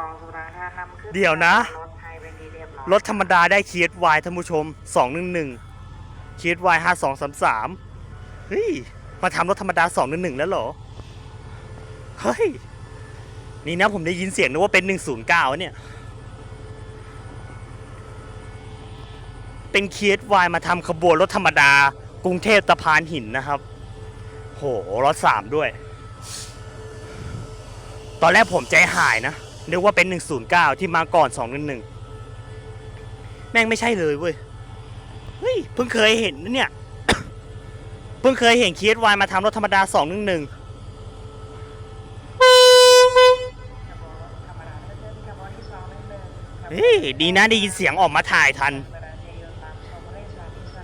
ของสุราท่านำขึ้นเดี๋ยวนะ รถไทยเป็นที่เรียบร้อยรถธรรมดาได้คีดวายท่านผู้ชมสองหนึ่งหนึ่งคีดวายห้าสองสามสามเฮ้ย มาทำรถธรรมดาสองหนึ่งหนึ่งแล้วเหรอ เฮ้ย นี่นะผมได้ยินเสียงนึกว่าเป็นหนึ่งศูนย์เก้าเนี่ย เป็นคีดวายมาทำขบวนรถธรรมดากรุงเทพตะพานหินนะครับ โหรถสามด้วย ตอนแรกผมใจหายนะ นึกว่าเป็น 109 ที่มาก่อน 211 แม่งไม่ใช่เลยเว้ย เฮ้ย เพิ่งเคยเห็นนะเนี่ย เพิ่งเคยเห็นคีสวายมาทำรถธรรมดา 211เป็นขบวนที่สองนึงหนึ่งเฮ้ยดีนะได้ยินเสียงออกมาถ่ายทัน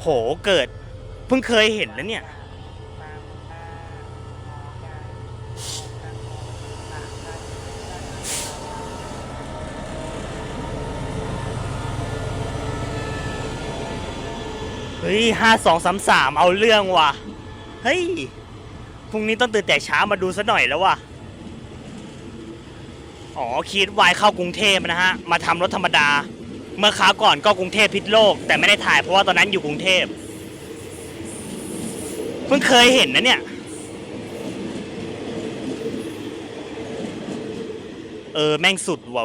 โหเกิด เพิ่งเคยเห็นนะเนี่ย ตามหน้าหมอใหญ่ตามหมอตามหน้า เฮ้ยห้าสองสามสามเอาเรื่องว่ะ เฮ้ย พรุ่งนี้ต้องตื่นแต่เช้ามาดูซะหน่อยแล้วว่ะ อ๋อคีดวายเข้ากรุงเทพนะฮะ มาทำรถธรรมดา เมื่อคราวก่อนก็กรุงเทพพิษโลก แต่ไม่ได้ถ่ายเพราะว่าตอนนั้นอยู่กรุงเทพ เพิ่งเคยเห็นนะเนี่ย เออ แม่งสุดว่ะ